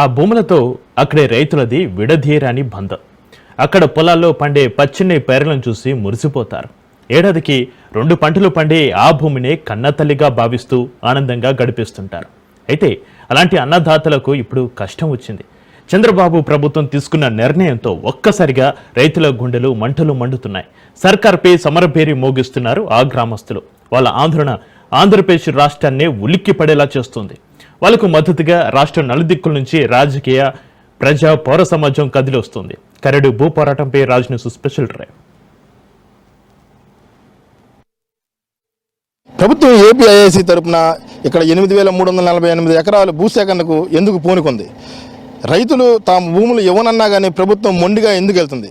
ఆ భూములతో అక్కడే రైతులది విడదీయరాని బంధం. అక్కడ పొలాల్లో పండే పచ్చిని పేరలను చూసి మురిసిపోతారు. ఏడాదికి రెండు పంటలు పండే ఆ భూమినే కన్నతల్లిగా భావిస్తూ ఆనందంగా గడిపిస్తుంటారు. అయితే అలాంటి అన్నదాతలకు ఇప్పుడు కష్టం వచ్చింది. చంద్రబాబు ప్రభుత్వం తీసుకున్న నిర్ణయంతో ఒక్కసారిగా రైతుల గుండెలు మంటలు మండుతున్నాయి. సర్కార్పై సమరభేరి మోగిస్తున్నారు ఆ గ్రామస్తులు. వాళ్ళ ఆందోళన ఆంధ్రప్రదేశ్ రాష్ట్రాన్నే ఉలిక్కి పడేలా చేస్తుంది. వాళ్ళకు మద్దతుగా రాష్ట్ర నలుదిక్కుల నుంచి రాజకీయ ప్రజా పౌర సమాజం కదిలి వస్తుంది. కరడు భూ పోరాటంపై రాజ్ న్యూస్ స్పెషల్ డ్రైవ్. ప్రభుత్వం ఏపీఐఐసి తరపున ఇక్కడ ఎనిమిది వేల మూడు వందల నలభై ఎనిమిది ఎకరాలు భూసేకరణకు ఎందుకు పూనుకుంది? రైతులు తాము భూములు ఇవ్వనన్నా కానీ ప్రభుత్వం మొండిగా ఎందుకు వెళ్తుంది?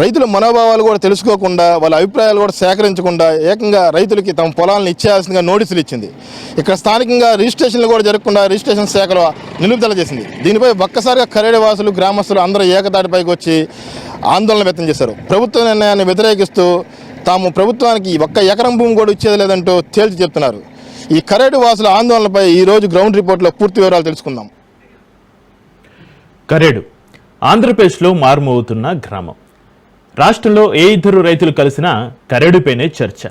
రైతుల మనోభావాలు కూడా తెలుసుకోకుండా వాళ్ళ అభిప్రాయాలు కూడా సేకరించకుండా ఏకంగా రైతులకి తమ పొలాలను ఇచ్చేయాల్సిందిగా నోటీసులు ఇచ్చింది. ఇక్కడ స్థానికంగా రిజిస్ట్రేషన్లు కూడా జరగకుండా రిజిస్ట్రేషన్ శాఖలో నిలుపుదల చేసింది. దీనిపై ఒక్కసారిగా కరేడు వాసులు గ్రామస్తులు అందరూ ఏకతాటిపైకి వచ్చి ఆందోళన వ్యక్తం చేశారు. ప్రభుత్వ నిర్ణయాన్ని వ్యతిరేకిస్తూ తాము ప్రభుత్వానికి ఒక్క ఎకరం భూమి కూడా ఇచ్చేది లేదంటూ తేల్చి చెప్తున్నారు. ఈ కరేడు వాసుల ఆందోళనపై ఈ రోజు గ్రౌండ్ రిపోర్ట్లో పూర్తి వివరాలు తెలుసుకుందాం. కరేడు ఆంధ్రప్రదేశ్లో మారుమోగుతున్న గ్రామం. రాష్ట్రంలో ఏ ఇద్దరు రైతులు కలిసినా కరేడుపైనే చర్చ.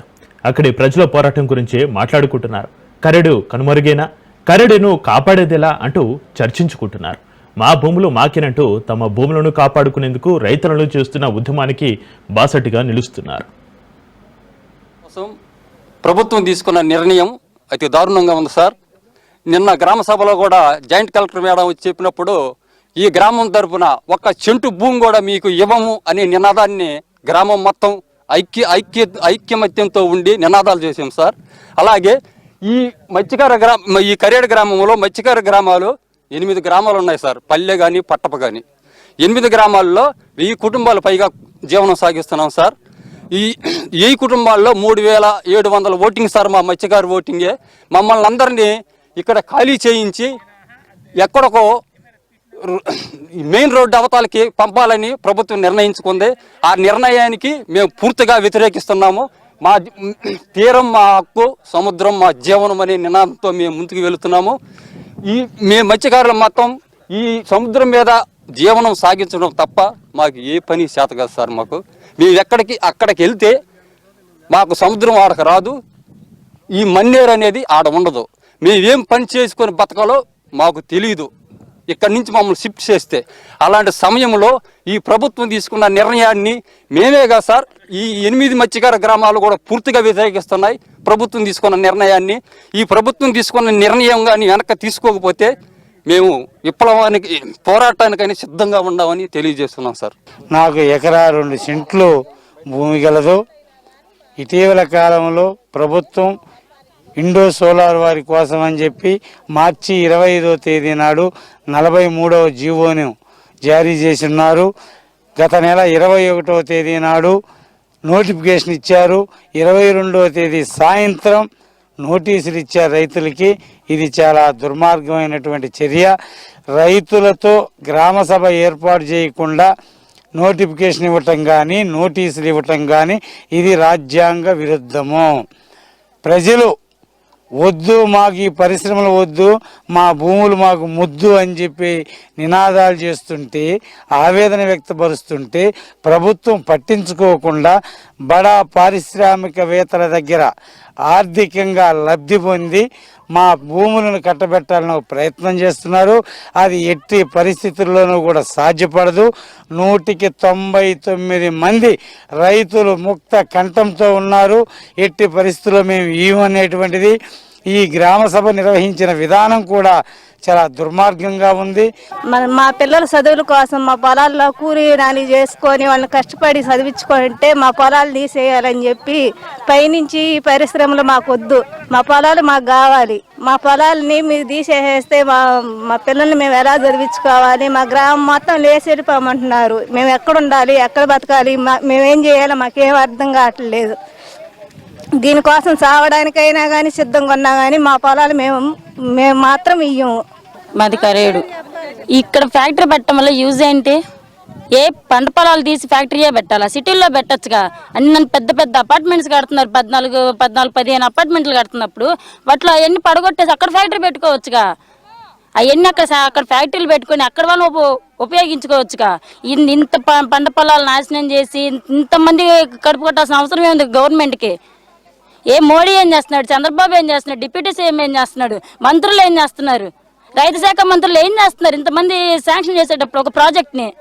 అక్కడి ప్రజల పోరాటం గురించే మాట్లాడుకుంటున్నారు. కరెడు కనుమరుగేనా? కరెడును కాపాడేదేలా అంటూ చర్చించుకుంటున్నారు. మా భూములు మాకినంటూ తమ భూములను కాపాడుకునేందుకు రైతులను చేస్తున్న ఉద్యమానికి బాసటిగా నిలుస్తున్నారు. కోసం ప్రభుత్వం తీసుకున్న నిర్ణయం అతి దారుణంగా ఉంది సార్. నిన్న గ్రామ సభలో కూడా జాయింట్ కలెక్టర్ మేడం వచ్చి చెప్పినప్పుడు ఈ గ్రామం తరపున ఒక్క చెంటు భూమి కూడా మీకు ఇవ్వము అనే నినాదాన్ని గ్రామం మొత్తం ఐక్య ఐక్య ఐక్యమత్యంతో ఉండి నినాదాలు చేసాం సార్. అలాగే ఈ మత్స్యకార గ్రామ ఈ కరేడు గ్రామంలో మత్స్యకార గ్రామాలు ఎనిమిది గ్రామాలు ఉన్నాయి సార్. పల్లె కానీ పట్టప కానీ ఎనిమిది గ్రామాల్లో వెయ్యి కుటుంబాలు పైగా జీవనం సాగిస్తున్నాం సార్. ఈ ఈ కుటుంబాల్లో మూడు వేల ఏడు వందల ఓటింగ్ సార్ మా మత్స్యకారు ఓటింగే. మమ్మల్ని అందరినీ ఇక్కడ ఖాళీ చేయించి ఎక్కడికో మెయిన్ రోడ్డు అవతాలకి పంపాలని ప్రభుత్వం నిర్ణయించుకుంది. ఆ నిర్ణయానికి మేము పూర్తిగా వ్యతిరేకిస్తున్నాము. మా తీరం మా హక్కు సముద్రం మా జీవనం అనే నినాదంతో మేము ముందుకు వెళుతున్నాము. ఈ మేము మత్స్యకారులు మొత్తం ఈ సముద్రం మీద జీవనం సాగించడం తప్ప మాకు ఏ పని చేత కాదు సార్ మాకు. మేము ఎక్కడికి అక్కడికి వెళ్తే మాకు సముద్రం ఆడకు రాదు. ఈ మన్నేరు అనేది ఆడ ఉండదు. మేమేం పని చేసుకొని బతకాలో మాకు తెలియదు ఇక్కడి నుంచి మమ్మల్ని షిఫ్ట్ చేస్తే. అలాంటి సమయంలో ఈ ప్రభుత్వం తీసుకున్న నిర్ణయాన్ని మేమేగా సార్ ఈ ఎనిమిది మత్స్యకార గ్రామాలు కూడా పూర్తిగా వ్యతిరేకిస్తున్నాయి. ప్రభుత్వం తీసుకున్న నిర్ణయాన్ని ఈ ప్రభుత్వం తీసుకున్న నిర్ణయం కానీ వెనక్కి తీసుకోకపోతే మేము విప్లవానికి పోరాటానికైనా సిద్ధంగా ఉన్నామని తెలియజేస్తున్నాం సార్. నాకు ఎకరా రెండు సెంట్లు భూమి గలదు. ఇటీవల కాలంలో ప్రభుత్వం ఇండో సోలార్ వారి కోసం అని చెప్పి మార్చి ఇరవై ఐదో తేదీ నాడు నలభై మూడవ జీవోను జారీ చేసిన్నారు గత నెల ఇరవై ఒకటవ తేదీ నాడు నోటిఫికేషన్ ఇచ్చారు. ఇరవై రెండవ తేదీ సాయంత్రం నోటీసులు ఇచ్చారు రైతులకి. ఇది చాలా దుర్మార్గమైనటువంటి చర్య. రైతులతో గ్రామ సభ ఏర్పాటు చేయకుండా నోటిఫికేషన్ ఇవ్వటం కానీ నోటీసులు ఇవ్వటం కానీ ఇది రాజ్యాంగ విరుద్ధము. ప్రజలు వద్దు మాకు ఈ పరిశ్రమలు వద్దు మా భూములు మాకు ముద్దు అని చెప్పి నినాదాలు చేస్తుంటే ఆవేదన వ్యక్తపరుస్తుంటే ప్రభుత్వం పట్టించుకోకుండా బడా పారిశ్రామికవేత్తల దగ్గర ఆర్థికంగా లబ్ధి పొంది మా భూములను కట్టబెట్టాలని ఒక ప్రయత్నం చేస్తున్నారు. అది ఎట్టి పరిస్థితుల్లోనూ కూడా సాధ్యపడదు. నూటికి తొంభై తొమ్మిది మంది రైతులు ముక్త కంఠంతో ఉన్నారు. ఎట్టి పరిస్థితుల్లో మేము ఇవ్వనేటువంటిది ఈ గ్రామ సభ నిర్వహించిన విధానం కూడా చాలా దుర్మార్గంగా ఉంది. మన మా పిల్లల చదువుల కోసం మా పొలాల్లో కూలి నాని చేసుకొని వాళ్ళని కష్టపడి చదివించుకుంటే మా పొలాలు తీసేయాలని చెప్పి పైనుంచి ఈ పరిశ్రమలు మాకు వద్దు మా పొలాలు మాకు కావాలి. మా పొలాలని మీరు తీసేసేస్తే మా మా పిల్లల్ని మేము ఎలా చదివించుకోవాలి? మా గ్రామం మొత్తం లేచెడిపోమంటున్నారు మేము ఎక్కడ ఉండాలి? ఎక్కడ బతకాలి? మా మేమేం చేయాలో మాకేం అర్థం కావట్లేదు. దీనికోసం సావడానికైనా కానీ సిద్ధంగా ఉన్నా కానీ మా పొలాలు మేము మేము మాత్రం ఇయ్యము మాది కరేడు. ఇక్కడ ఫ్యాక్టరీ పెట్టడం వల్ల యూజ్ ఏంటి? ఏ పంట పొలాలు తీసి ఫ్యాక్టరీయే పెట్టాలా? సిటీల్లో పెట్టచ్చుగా. అన్ని పెద్ద పెద్ద అపార్ట్మెంట్స్ కడుతున్నారు. పద్నాలుగు పద్నాలుగు పదిహేను అపార్ట్మెంట్లు కడుతున్నప్పుడు. వాటిలో అవన్నీ పడగొట్టేసి అక్కడ ఫ్యాక్టరీ పెట్టుకోవచ్చుగా. అవన్నీ అక్కడ అక్కడ ఫ్యాక్టరీలు పెట్టుకొని అక్కడ వాళ్ళు ఉప- ఉపయోగించుకోవచ్చుగా. ఇంత ప- పంట పొలాలు నాశనం చేసి ఇంతమంది కడుపు కొట్టాల్సిన అవసరం ఏముంది గవర్నమెంట్కి? ఏ మోడీ ఏం చేస్తున్నాడు? చంద్రబాబు ఏం చేస్తున్నాడు? డిప్యూటీ సీఎం ఏం చేస్తున్నాడు? మంత్రులు ఏం చేస్తున్నారు? రైతు శాఖ మంత్రులు ఏం చేస్తున్నారు? ఇంతమంది శాంక్షన్ చేసేటప్పుడు ఒక ప్రాజెక్ట్ని.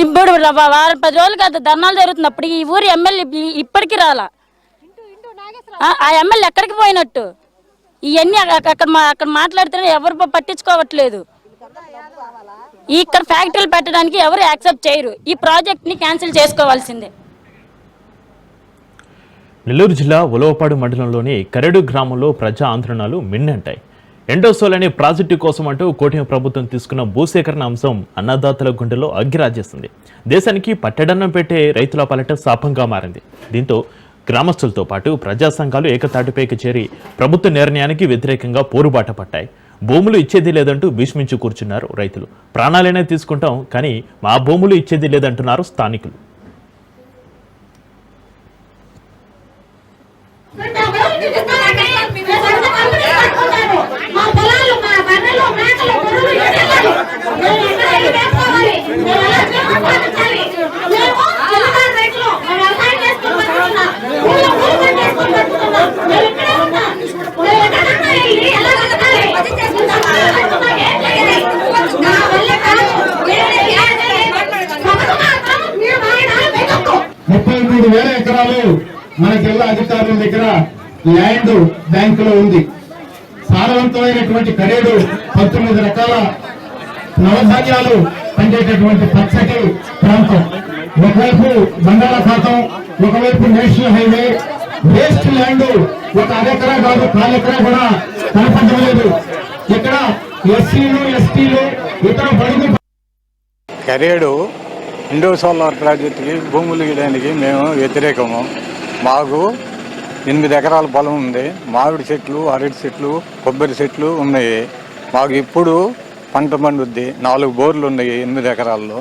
ఇప్పుడు వారం పది రోజులు కాదు ధర్నాలు జరుగుతున్నప్పుడు ఈ ఊరి ఎమ్మెల్యే ఇప్పటికీ రాలా. ఆ ఎమ్మెల్యే ఎక్కడికి పోయినట్టు? ఇవన్నీ అక్కడ మా- అక్కడ మాట్లాడితేనే ఎవరు పట్టించుకోవట్లేదు. ఇక్కడ ఫ్యాక్టరీలు పెట్టడానికి ఎవరు యాక్సెప్ట్ చేయరు. ఈ ప్రాజెక్ట్ని క్యాన్సిల్ చేసుకోవాల్సిందే. నెల్లూరు జిల్లా ఉలవపాడు మండలంలోని కరెడు గ్రామంలో ప్రజా ఆందోళనలు మిన్నంటాయి. ఎండోసోల్ అనే ప్రాజెక్టు కోసం అంటూ కోటిమ ప్రభుత్వం తీసుకున్న భూసేకరణ అంశం అన్నదాతల గుండెలో అగ్గిరాజేస్తుంది. దేశానికి పట్టడన్నం పెట్టే రైతుల పాలట శాపంగా మారింది. దీంతో గ్రామస్తులతో పాటు ప్రజా సంఘాలు ఏకతాటిపైకి చేరి ప్రభుత్వ నిర్ణయానికి వ్యతిరేకంగా పోరుబాట పట్టాయి. భూములు ఇచ్చేది లేదంటూ భీష్మించి కూర్చున్నారు రైతులు. ప్రాణాలైనా తీసుకుంటాం కానీ మా భూములు ఇచ్చేది లేదంటున్నారు స్థానికులు మా పొలాలు మా బర్రెలు మేకలు గొర్రెలు ఎడలు మేము ఎక్కడ వెళ్ళి వేసుకోవాలి మేము ఎలా జీవనోపాధించాలి మేము చిన్నకారు రైతులు మేము వ్యవసాయం చేసుకుని బతుకుతున్నాం ఊళ్ళో కూలి పని చేసుకుని బతుకుతున్నాం మేము ఇక్కడే ఉన్నాం మేము ఎక్కడన్నా వెళ్ళి ఎలా బతకాలి బతుకుతున్నాం, ఏం చేయాలి? నా వల్ల కాదు వేరే ఏం చేయాలి? ప్రభుత్వం మాత్రం మీరు మా ఆయన వెతుక్కో. ముప్పై మూడు వేల ఎకరాలు మన జిల్లా అధికారుల దగ్గర ల్యాండ్ బ్యాంకులో ఉంది. సారవంతమైనటువంటి కరేడు పంతొమ్మిది రకాల నవధాన్యాలు పండేటటువంటి పచ్చటి ప్రాంతం. ఒకవైపు బంగాళాఖాతం ఒకవైపు నేషనల్ హైవే. వేస్ట్ ల్యాండ్ ఒక అరెకరా కాదు కాలెకరా కూడా కనపడలేదు ఇక్కడ ఎస్సీలు ఎస్టీలు ఇతర పడింది కరేడు ఇండో సోలార్ ప్రాజెక్టుకి భూములు ఇవ్వడానికి మేము వ్యతిరేకము. మాకు ఎనిమిది ఎకరాల పొలం ఉంది. మామిడి చెట్లు అరటి చెట్లు కొబ్బరి చెట్లు ఉన్నాయి. మాకు ఇప్పుడు పంట పండుద్ది. నాలుగు బోర్లు ఉన్నాయి ఎనిమిది ఎకరాల్లో.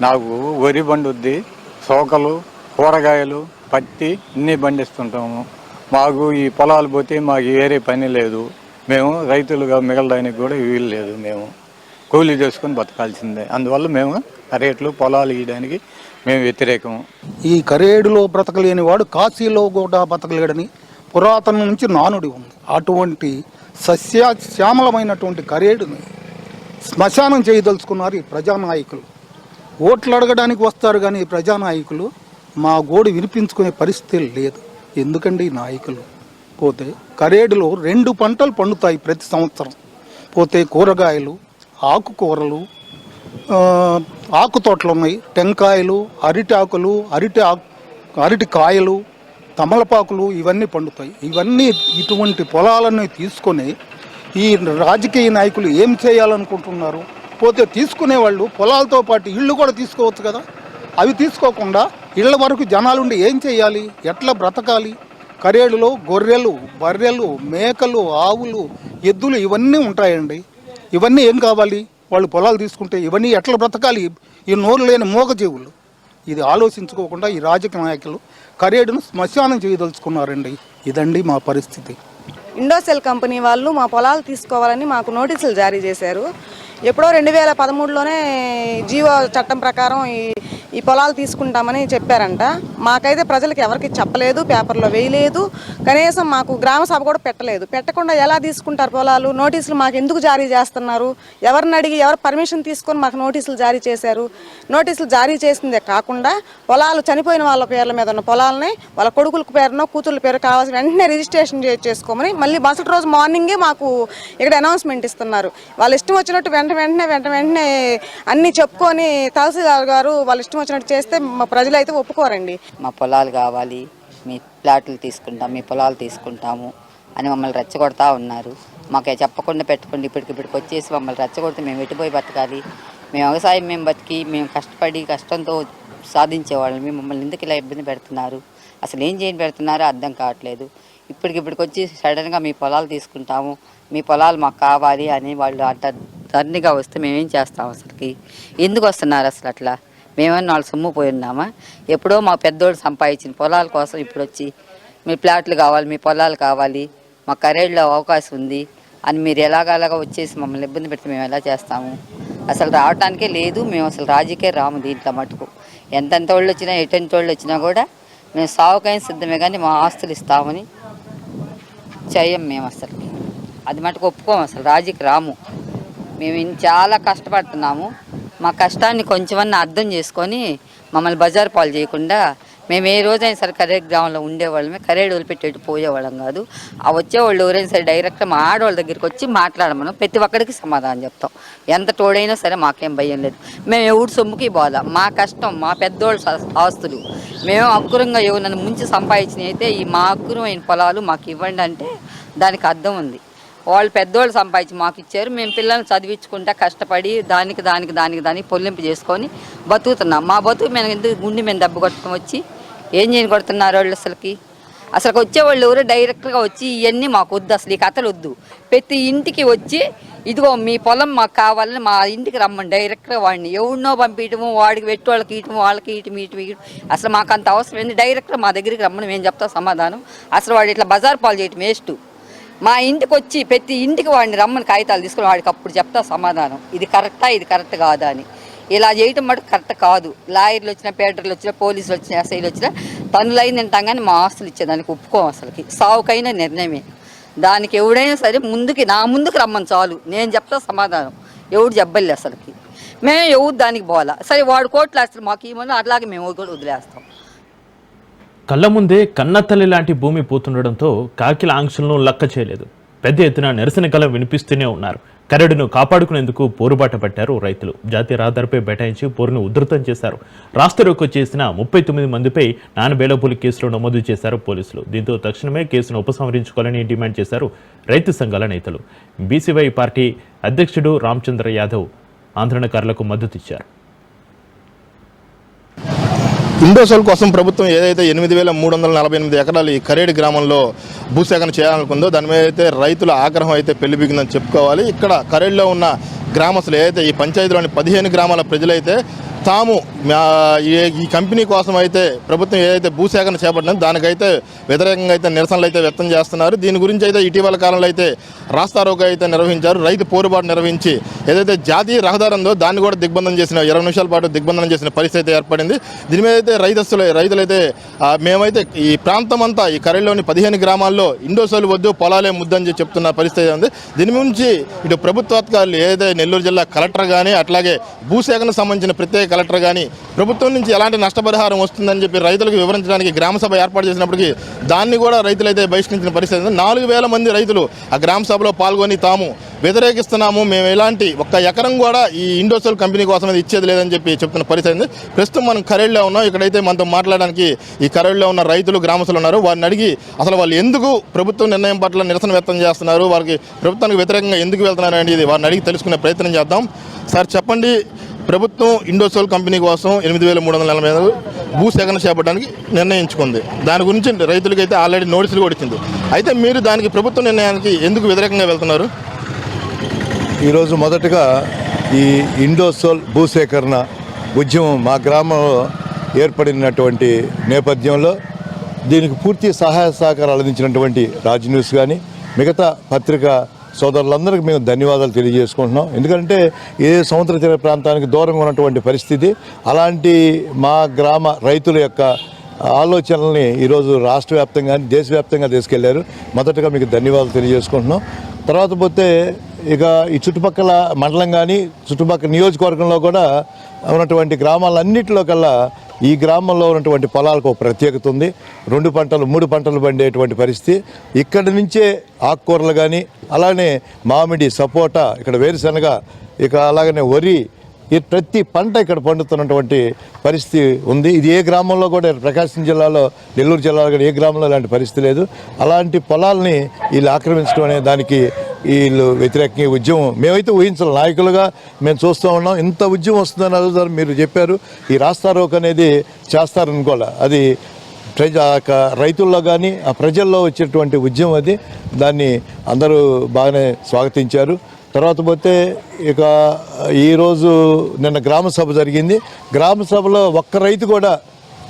నాకు వరి పండుద్ది సోకలు కూరగాయలు పత్తి ఇన్ని పండిస్తుంటాము. మాకు ఈ పొలాలు పోతే మాకు వేరే పని లేదు. మేము రైతులుగా మిగలడానికి కూడా వీలు లేదు మేము. కూలీ చేసుకొని బతకాల్సిందే. అందువల్ల మేము రేట్లు పొలాలు ఇవ్వడానికి మేము వ్యతిరేకము ఈ కరేడులో బ్రతకలేని వాడు కాశీలో కూడా బ్రతకలేడని పురాతనం నుంచి నానుడి ఉంది. అటువంటి సస్య శ్యామలమైనటువంటి కరేడుని శ్మశానం చేయదలుచుకున్నారు ఈ ప్రజానాయకులు. ఓట్లు అడగడానికి వస్తారు కానీ ఈ ప్రజానాయకులు మా గోడు వినిపించుకునే పరిస్థితి లేదు. ఎందుకండి ఈ నాయకులు? పోతే కరేడులో రెండు పంటలు పండుతాయి ప్రతి సంవత్సరం. పోతే కూరగాయలు ఆకుకూరలు ఆకు తోటలు ఉన్నాయి. టెంకాయలు అరటి ఆకులు అరటి ఆకు అరటి కాయలు తమలపాకులు ఇవన్నీ పండుతాయి. ఇవన్నీ ఇటువంటి పొలాలన్నీ తీసుకొని ఈ రాజకీయ నాయకులు ఏం చేయాలనుకుంటున్నారు? పోతే తీసుకునే వాళ్ళు పొలాలతో పాటు ఇళ్ళు కూడా తీసుకోవచ్చు కదా? అవి తీసుకోకుండా ఇళ్ళ వరకు జనాలుండి ఏం చేయాలి? ఎట్లా బ్రతకాలి? కరేడులో గొర్రెలు బర్రెలు మేకలు ఆవులు ఎద్దులు ఇవన్నీ ఉంటాయండి. ఇవన్నీ ఏం కావాలి? వాళ్ళు పొలాలు తీసుకుంటే ఇవన్నీ ఎట్లా బ్రతకాలి? ఈ నోరు లేని మూగజీవులు. ఇది ఆలోచించుకోకుండా ఈ రాజకీయ నాయకులు కరేడును శ్మశానం చేయదలుచుకున్నారండి. ఇదండి మా పరిస్థితి. ఇండోసెల్ కంపెనీ వాళ్ళు మా పొలాలు తీసుకోవాలని మాకు నోటీసులు జారీ చేశారు. ఎప్పుడో రెండు వేల పదమూడులోనే జీవో చట్టం ప్రకారం ఈ ఈ పొలాలు తీసుకుంటామని చెప్పారంట. మాకైతే ప్రజలకు ఎవరికి చెప్పలేదు పేపర్లో వేయలేదు. కనీసం మాకు గ్రామ సభ కూడా పెట్టలేదు. పెట్టకుండా ఎలా తీసుకుంటారు పొలాలు? నోటీసులు మాకు ఎందుకు జారీ చేస్తున్నారు? ఎవరిని అడిగి ఎవరు పర్మిషన్ తీసుకొని మాకు నోటీసులు జారీ చేశారు? నోటీసులు జారీ చేసిందే కాకుండా పొలాలు చనిపోయిన వాళ్ళ పేర్ల మీద ఉన్న పొలాలని వాళ్ళ కొడుకుల పేరునో కూతుర్ల పేరు కావాల్సిన వెంటనే రిజిస్ట్రేషన్ చేసుకోమని మళ్ళీ మరుసటి రోజు మార్నింగే మాకు ఇక్కడ అనౌన్స్మెంట్ ఇస్తున్నారు. వాళ్ళు ఇష్టం వచ్చినట్టు వెంట వెంటనే వెంట వెంటనే అన్ని చెప్పుకొని తహసీల్దార్ గారు వాళ్ళు ఇష్టం వచ్చినట్టు చేస్తే మా ప్రజలు అయితే ఒప్పుకోరండి. మా పొలాలు కావాలి మీ ప్లాట్లు తీసుకుంటాం మీ పొలాలు తీసుకుంటాము అని మమ్మల్ని రెచ్చగొడతా ఉన్నారు. మాకు చెప్పకుండా పెట్టుకోండి ఇప్పటికిప్పటికి వచ్చేసి మమ్మల్ని రెచ్చగొడితే మేము ఎటుపోయి బతకాలి? మేము వ్యవసాయం మేము బతికి మేము కష్టపడి కష్టంతో సాధించేవాళ్ళని మమ్మల్ని ఎందుకు ఇలా ఇబ్బంది పెడుతున్నారు? అసలు ఏం చేయని పెడుతున్నారో అర్థం కావట్లేదు. ఇప్పటికిప్పటికి వచ్చి సడన్గా మీ పొలాలు తీసుకుంటాము మీ పొలాలు మాకు కావాలి అని వాళ్ళు అంట ధరణిగా వస్తే మేమేం చేస్తాం అసలుకి? ఎందుకు వస్తున్నారు అసలు అట్లా? మేమన్నా వాళ్ళు సొమ్ము పోయి ఉన్నామా? ఎప్పుడో మా పెద్దోళ్ళు సంపాదించిన పొలాల కోసం ఇప్పుడు వచ్చి మీ ప్లాట్లు కావాలి మీ పొలాలు కావాలి మా కరేళ్ళలో అవకాశం ఉంది అని మీరు ఎలాగలాగా వచ్చేసి మమ్మల్ని ఇబ్బంది పెడితే మేము ఎలా చేస్తాము? అసలు రావటానికే లేదు మేము అసలు రాజీకే రాము దీంట్లో మటుకు. ఎంతెంత వాళ్ళు వచ్చినా ఎటెంత వాళ్ళు వచ్చినా కూడా మేము సాగుకైన సిద్ధమే కానీ మా ఆస్తులు ఇస్తామని చేయం మేము అసలు. అది మటుకు ఒప్పుకోము అసలు. రాజీకి రాము. మేము చాలా కష్టపడుతున్నాము. మా కష్టాన్ని కొంచెమన్నా అర్థం చేసుకొని మమ్మల్ని బజార్ పాలు చేయకుండా మేము ఏ రోజైనా సరే కరేడ్ గ్రామంలో ఉండేవాళ్ళమే కరేడ్ వదిలిపెట్టేట్టు పోయేవాళ్ళం కాదు. ఆ వచ్చేవాళ్ళు ఎవరైనా సరే డైరెక్ట్ మా ఆడవాళ్ళ దగ్గరికి వచ్చి మాట్లాడమను ప్రతి ఒక్కరికి సమాధానం చెప్తాం. ఎంత తోడైనా సరే మాకేం భయం లేదు. మేము ఎవరు సొమ్ముకి బాధ. మా కష్టం మా పెద్దోళ్ళ ఆస్తులు. మేము అక్కురంగా ఎవరినన్ను ముంచి సంపాదించినవి అయితే ఈ మా అక్కురమైన పొలాలు మాకు ఇవ్వండి అంటే దానికి అర్థం ఉంది. వాళ్ళు పెద్దోళ్ళు సంపాదించి మాకు ఇచ్చారు. మేము పిల్లల్ని చదివించుకుంటా కష్టపడి దానికి దానికి దానికి దానికి పొల్లింపు చేసుకొని బతుకుతున్నాం. మా బతుకు మేము ఎందుకు గుండె మీద దెబ్బ కొట్టుకుని వచ్చి ఏం చేయని కొడుతున్నారు వాళ్ళు అసలుకి? అసలు వచ్చేవాళ్ళు ఎవరు డైరెక్ట్గా వచ్చి ఇవన్నీ మాకు వద్దు అసలు ఈ కథలు వద్దు. ప్రతి ఇంటికి వచ్చి ఇదిగో మీ పొలం మాకు కావాలని మా ఇంటికి రమ్మని డైరెక్ట్గా వాడిని. ఎవరినో పంపించడము వాడికి పెట్టి వాళ్ళకి ఇయటము వాళ్ళకి ఇయటం ఇయటం ఇయటం అసలు మాకు అంత అవసరం ఏంది? డైరెక్ట్గా మా దగ్గరికి రమ్మని మేము చెప్తాం సమాధానం. అసలు వాడు ఇట్లా బజార్ పాలు చేయటం వేస్ట్. మా ఇంటికి వచ్చి ప్రతి ఇంటికి వాడిని రమ్మని కాగితాలు తీసుకుని వాడికి అప్పుడు చెప్తా సమాధానం. ఇది కరెక్టా? ఇది కరెక్ట్ కాదా అని. ఇలా చేయటం మటుకు కరెక్ట్ కాదు. లాయర్లు వచ్చినా పేటర్లు వచ్చినా పోలీసులు వచ్చినా ఎస్ఐలు వచ్చినా తనులైన తింటాం కానీ మా ఆస్తులు ఇచ్చేదానికి ఒప్పుకోం అసలుకి. సావుకైన నిర్ణయమే. దానికి ఎవడైనా సరే ముందుకి నా ముందుకు రమ్మని చాలు. నేను చెప్తా సమాధానం. ఎవడు చెప్పలే అసలుకి. మేము ఎవరు దానికి పోవాలా? సరే వాడు కోట్లు వేస్తారు మాకు ఏమన్నా అట్లాగే మేము కూడా వదిలేస్తాం. కళ్ళ ముందే కన్నతల్లి లాంటి భూమి పోతుండడంతో కాకిల ఆంక్షలను లక్క చేయలేదు. పెద్ద ఎత్తున నిరసన కళ వినిపిస్తూనే ఉన్నారు. కరడును కాపాడుకునేందుకు పోరుబాట పట్టారు రైతులు. జాతీయ రహదారిపై బైఠాయించి పోరును ఉధృతం చేశారు. రాష్ట్రరోకో చేసిన ముప్పై తొమ్మిది మందిపై నానబేలపూలి కేసులు నమోదు చేశారు పోలీసులు. దీంతో తక్షణమే కేసును ఉపసంహరించుకోవాలని డిమాండ్ చేశారు రైతు సంఘాల నేతలు. బీసీవై పార్టీ అధ్యక్షుడు రామచంద్ర యాదవ్ ఆందోళనకారులకు మద్దతిచ్చారు ఇండోసోల్ కోసం ప్రభుత్వం ఏదైతే ఎనిమిది వేల మూడు వందల నలభై ఎనిమిది ఎకరాలు ఈ కరేడు గ్రామంలో భూసేకరణ చేయాలనుకుందో దాని మీద అయితే రైతుల ఆగ్రహం అయితే పెళ్ళిబిగిందని చెప్పుకోవాలి. ఇక్కడ కరేడులో ఉన్న గ్రామస్తులు ఏదైతే ఈ పంచాయతీలోని పదిహేను గ్రామాల ప్రజలైతే తాము ఈ- కంపెనీ కోసం అయితే ప్రభుత్వం ఏదైతే భూసేకరణ చేపట్టిందో దానికైతే వ్యతిరేకంగా అయితే నిరసనలు అయితే వ్యక్తం చేస్తున్నారు. దీని గురించి అయితే ఇటీవల కాలంలో అయితే రాస్తారోగా అయితే నిర్వహించారు. రైతు పోరుబాటు నిర్వహించి ఏదైతే జాతీయ రహదారి ఉందో దాన్ని కూడా దిగ్బంధం చేసిన ఇరవై నిమిషాల పాటు దిగ్బంధనం చేసిన పరిస్థితి అయితే ఏర్పడింది. దీని మీద అయితే రైతస్తులు రైతులైతే మేమైతే ఈ ప్రాంతం అంతా ఈ కరెలోని పదిహేను గ్రామాల్లో ఇండోసోలు వద్దు పొలాలే ముద్దని చెప్తున్న పరిస్థితి ఉంది దీని గురించి ఇటు ప్రభుత్వాధికారులు ఏదైతే నెల్లూరు జిల్లా కలెక్టర్ కానీ అట్లాగే భూసేకరణకు సంబంధించిన ప్రత్యేక కలెక్టర్ కానీ ప్రభుత్వం నుంచి ఎలాంటి నష్టపరిహారం వస్తుందని చెప్పి రైతులకు వివరించడానికి గ్రామ సభ ఏర్పాటు చేసినప్పటికీ దాన్ని కూడా రైతులైతే బహిష్కరించిన పరిస్థితి నాలుగు వేల మంది రైతులు ఆ గ్రామ సభలో పాల్గొని తాము వ్యతిరేకిస్తున్నాము. మేము ఎలాంటి ఒక్క ఎకరం కూడా ఈ ఇండోసోల్ కంపెనీ కోసం అది ఇచ్చేది లేదని చెప్పి చెప్తున్న పరిస్థితి ప్రస్తుతం మనం కరేడులో ఉన్నాం. ఇక్కడైతే మనతో మాట్లాడడానికి ఈ కరేడులో ఉన్న రైతులు గ్రామస్తులు ఉన్నారు. వారిని అడిగి అసలు వాళ్ళు ఎందుకు ప్రభుత్వం నిర్ణయం పట్ల నిరసన వ్యక్తం చేస్తున్నారు? వారికి ప్రభుత్వానికి వ్యతిరేకంగా ఎందుకు వెళ్తున్నారు అనేది వారిని అడిగి తెలుసుకునే ప్రయత్నం చేద్దాం. సార్ చెప్పండి. ప్రభుత్వం ఇండోసోల్ కంపెనీ కోసం ఎనిమిది వేల మూడు వందల నలభై ఐదు భూసేకరణ చేపట్టడానికి నిర్ణయించుకుంది. దాని గురించి రైతులకి అయితే ఆల్రెడీ నోటీసులు కూడా ఇచ్చింది. అయితే మీరు దానికి ప్రభుత్వ నిర్ణయానికి ఎందుకు వ్యతిరేకంగా వెళ్తున్నారు? ఈరోజు మొదటగా ఈ ఇండోసోల్ భూసేకరణ ఉద్యమం మా గ్రామంలో ఏర్పడినటువంటి నేపథ్యంలో దీనికి పూర్తి సహాయ సహకారాలు అందించినటువంటి రాజ్ న్యూస్ కానీ మిగతా పత్రికా సోదరులందరికీ మేము ధన్యవాదాలు తెలియజేసుకుంటున్నాం. ఎందుకంటే ఏ సముద్ర తీర ప్రాంతానికి దూరంగా ఉన్నటువంటి పరిస్థితి అలాంటి మా గ్రామ రైతుల యొక్క ఆలోచనల్ని ఈరోజు రాష్ట్ర వ్యాప్తంగా దేశవ్యాప్తంగా తీసుకెళ్ళారు. మొదటగా మీకు ధన్యవాదాలు తెలియజేసుకుంటున్నాం. తర్వాత పోతే ఇక ఈ చుట్టుపక్కల మండలం కానీ చుట్టుపక్కల నియోజకవర్గంలో కూడా ఉన్నటువంటి గ్రామాలన్నింటిలో కల్లా ఈ గ్రామంలో ఉన్నటువంటి పొలాలకు ఒక ప్రత్యేకత ఉంది. రెండు పంటలు మూడు పంటలు పండేటువంటి పరిస్థితి. ఇక్కడి నుంచే ఆకుకూరలు కానీ అలానే మామిడి సపోటా ఇక్కడ వేరుశనగ ఇక అలాగనే వరి ఈ ప్రతి పంట ఇక్కడ పండుతున్నటువంటి పరిస్థితి ఉంది. ఇది ఏ గ్రామంలో కూడా ప్రకాశం జిల్లాలో నెల్లూరు జిల్లాలో కూడా ఏ గ్రామంలో ఇలాంటి పరిస్థితి లేదు. అలాంటి పొలాల్ని వీళ్ళు ఆక్రమించడం అనే దానికి వీళ్ళు వ్యతిరేకంగా ఉద్యమం. మేమైతే ఊహించాలి. నాయకులుగా మేము చూస్తూ ఉన్నాం. ఇంత ఉద్యమం వస్తుందని అడుగుతారు మీరు చెప్పారు. ఈ రాస్తారోక్ అనేది చేస్తారనుకోవాలి అది ప్రజ రైతుల్లో కానీ ఆ ప్రజల్లో వచ్చేటువంటి ఉద్యమం అది. దాన్ని అందరూ బాగానే స్వాగతించారు. తర్వాత పోతే ఇక ఈరోజు నిన్న గ్రామ సభ జరిగింది. గ్రామ సభలో ఒక్క రైతు కూడా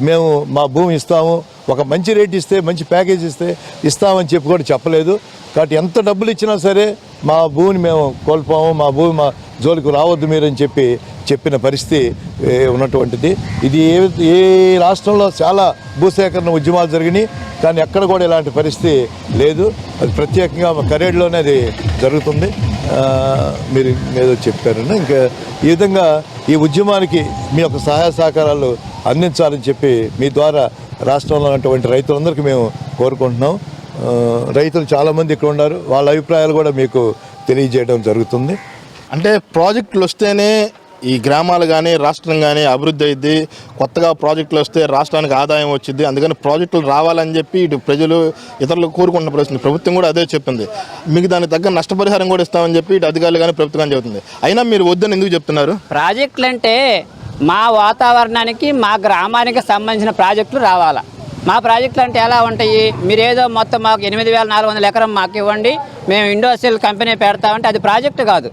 మేము మా భూమి ఇస్తాము ఒక మంచి రేట్ ఇస్తే మంచి ప్యాకేజ్ ఇస్తే ఇస్తామని చెప్పి కూడా చెప్పలేదు. కాబట్టి ఎంత డబ్బులు ఇచ్చినా సరే మా భూమిని మేము కోల్పోము మా భూమి మా జోలికి రావద్దు మీరు అని చెప్పి చెప్పిన పరిస్థితి ఉన్నటువంటిది. ఇది ఏ ఏ రాష్ట్రంలో చాలా భూసేకరణ ఉద్యమాలు జరిగినాయి కానీ ఎక్కడ కూడా ఇలాంటి పరిస్థితి లేదు. అది ప్రత్యేకంగా కరేడ్లోనే అది జరుగుతుంది. మీరు ఏదో చెప్పారు ఇంకా ఈ విధంగా ఈ ఉద్యమానికి మీ యొక్క సహాయ సహకారాలు అందించాలని చెప్పి మీ ద్వారా రాష్ట్రంలో ఉన్నటువంటి రైతులందరికీ మేము కోరుకుంటున్నాం. రైతులు చాలామంది ఇక్కడ ఉన్నారు. వాళ్ళ అభిప్రాయాలు కూడా మీకు తెలియజేయడం జరుగుతుంది. అంటే ప్రాజెక్టులు వస్తేనే ఈ గ్రామాలు కానీ రాష్ట్రం కానీ అభివృద్ధి అయింది కొత్తగా ప్రాజెక్టులు వస్తే రాష్ట్రానికి ఆదాయం వచ్చింది అందుకని ప్రాజెక్టులు రావాలని చెప్పి ఇటు ప్రజలు ఇతరులు కోరుకుంటున్న పరిస్థితి. ప్రభుత్వం కూడా అదే చెప్తుంది. మీకు దానికి తగ్గ నష్టపరిహారం కూడా ఇస్తామని చెప్పి ఇటు అధికారులు కానీ ప్రభుత్వం కానీ చెబుతుంది. అయినా మీరు వద్దని ఎందుకు చెప్తున్నారు? ప్రాజెక్టులు అంటే మా వాతావరణానికి మా గ్రామానికి సంబంధించిన ప్రాజెక్టులు రావాలా. మా ప్రాజెక్టులు అంటే ఎలా ఉంటాయి? మీరు ఏదో మొత్తం మాకు ఎనిమిది వేల నాలుగు వందల ఎకరం మాకు ఇవ్వండి మేము ఇండస్ట్రియల్ కంపెనీ పెడతామంటే అది ప్రాజెక్టు కాదు.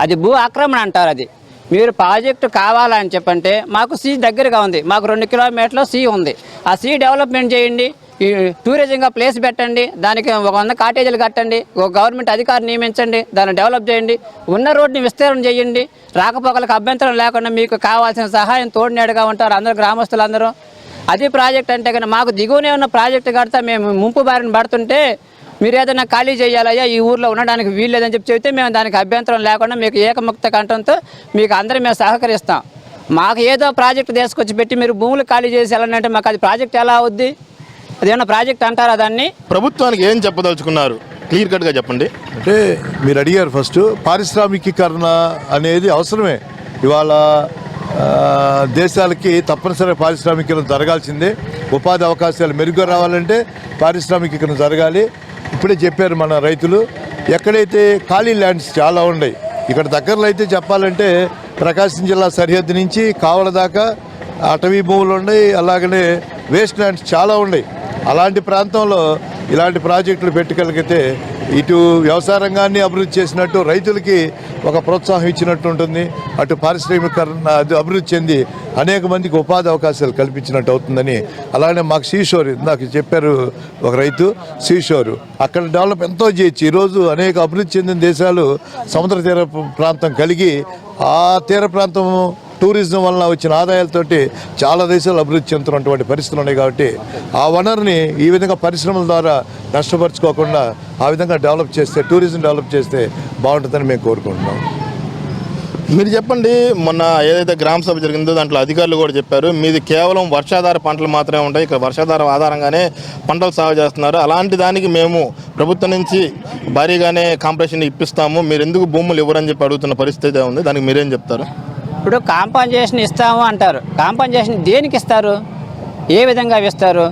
అది భూ ఆక్రమణ అంటారు అది. మీరు ప్రాజెక్టు కావాలని చెప్పంటే మాకు సీ దగ్గరగా ఉంది. మాకు రెండు కిలోమీటర్లు సీ ఉంది. ఆ సీ డెవలప్మెంట్ చేయండి. ఈ టూరిజంగా ప్లేస్ పెట్టండి. దానికి ఒక వంద కాటేజీలు కట్టండి. ఒక గవర్నమెంట్ అధికారి నియమించండి. దాన్ని డెవలప్ చేయండి. ఉన్న రోడ్ని విస్తీర్ణం చేయండి. రాకపోకలకు అభ్యంతరం లేకుండా మీకు కావాల్సిన సహాయం తోడినాడుగా ఉంటారు అందరు గ్రామస్తులందరూ. అది ప్రాజెక్ట్ అంటే కానీ మాకు దిగువనే ఉన్న ప్రాజెక్టు కడితే మేము ముంపు బారిన పడుతుంటే మీరు ఏదైనా ఖాళీ చేయాలయ్యా ఈ ఊర్లో ఉండడానికి వీల్లేదని చెప్పి చెబితే మేము దానికి అభ్యంతరం లేకుండా మీకు ఏకముక్త కంఠంతో మీకు అందరం మేము సహకరిస్తాం. మాకు ఏదో ప్రాజెక్టు తీసుకొచ్చి పెట్టి మీరు భూములు ఖాళీ చేసి వెళ్ళాలంటే మాకు అది ప్రాజెక్ట్ ఎలా అవుద్ది? అదేమన్నా ప్రాజెక్ట్ అంటారా దాన్ని? ప్రభుత్వానికి ఏం చెప్పదలుచుకున్నారు? క్లియర్ కట్గా చెప్పండి. అంటే మీరు అడిగారు ఫస్ట్ పారిశ్రామికీకరణ అనేది అవసరమే. ఇవాళ దేశాలకి తప్పనిసరిగా పారిశ్రామికీకరణ జరగాల్సిందే. ఉపాధి అవకాశాలు మెరుగ్గా రావాలంటే పారిశ్రామికీకరణ జరగాలి. ఇప్పుడే చెప్పారు మన రైతులు ఎక్కడైతే ఖాళీ ల్యాండ్స్ చాలా ఉన్నాయి ఇక్కడ దగ్గరలో అయితే చెప్పాలంటే ప్రకాశం జిల్లా సరిహద్దు నుంచి కావల దాకా అటవీ భూములు ఉన్నాయి అలాగనే వేస్ట్ ల్యాండ్స్ చాలా ఉన్నాయి. అలాంటి ప్రాంతంలో ఇలాంటి ప్రాజెక్టులు పెట్టగలిగితే ఇటు వ్యవసాయ రంగాన్ని అభివృద్ధి చేసినట్టు రైతులకి ఒక ప్రోత్సాహం ఇచ్చినట్టు ఉంటుంది. అటు పారిశ్రామికరణ అది అభివృద్ధి చెంది అనేక మందికి ఉపాధి అవకాశాలు కల్పించినట్టు అవుతుందని అలానే మాకు సీషోర్ ఇందాక చెప్పారు ఒక రైతు సీషోర్ అక్కడ డెవలప్ ఎంతో చేయొచ్చు ఈరోజు అనేక అభివృద్ధి చెందిన దేశాలు సముద్ర తీర ప్రాంతం కలిగి ఆ తీర ప్రాంతం టూరిజం వలన వచ్చిన ఆదాయాలతోటి చాలా దేశాలు అభివృద్ధి చెందుతున్నటువంటి పరిస్థితులు ఉన్నాయి కాబట్టి ఆ వనరుని ఈ విధంగా పరిశ్రమల ద్వారా నష్టపరుచుకోకుండా ఆ విధంగా డెవలప్ చేస్తే టూరిజం డెవలప్ చేస్తే బాగుంటుందని మేము కోరుకుంటున్నాం. మీరు చెప్పండి మొన్న ఏదైతే గ్రామ సభ జరిగిందో దాంట్లో అధికారులు కూడా చెప్పారు మీది కేవలం వర్షాధార పంటలు మాత్రమే ఉంటాయి ఇక్కడ వర్షాధార ఆధారంగానే పంటలు సాగు చేస్తున్నారు. అలాంటి దానికి మేము ప్రభుత్వం నుంచి భారీగానే కాంపిటీషన్ ఇప్పిస్తాము. మీరు ఎందుకు భూములు ఇవ్వరని చెప్పి అడుగుతున్న పరిస్థితి ఉంది? దానికి మీరేం చెప్తారు? ఇప్పుడు కాంపన్సేషన్ ఇస్తాము అంటారు. కాంపన్సేషన్ దేనికి ఇస్తారు? ఏ విధంగా ఇస్తారు?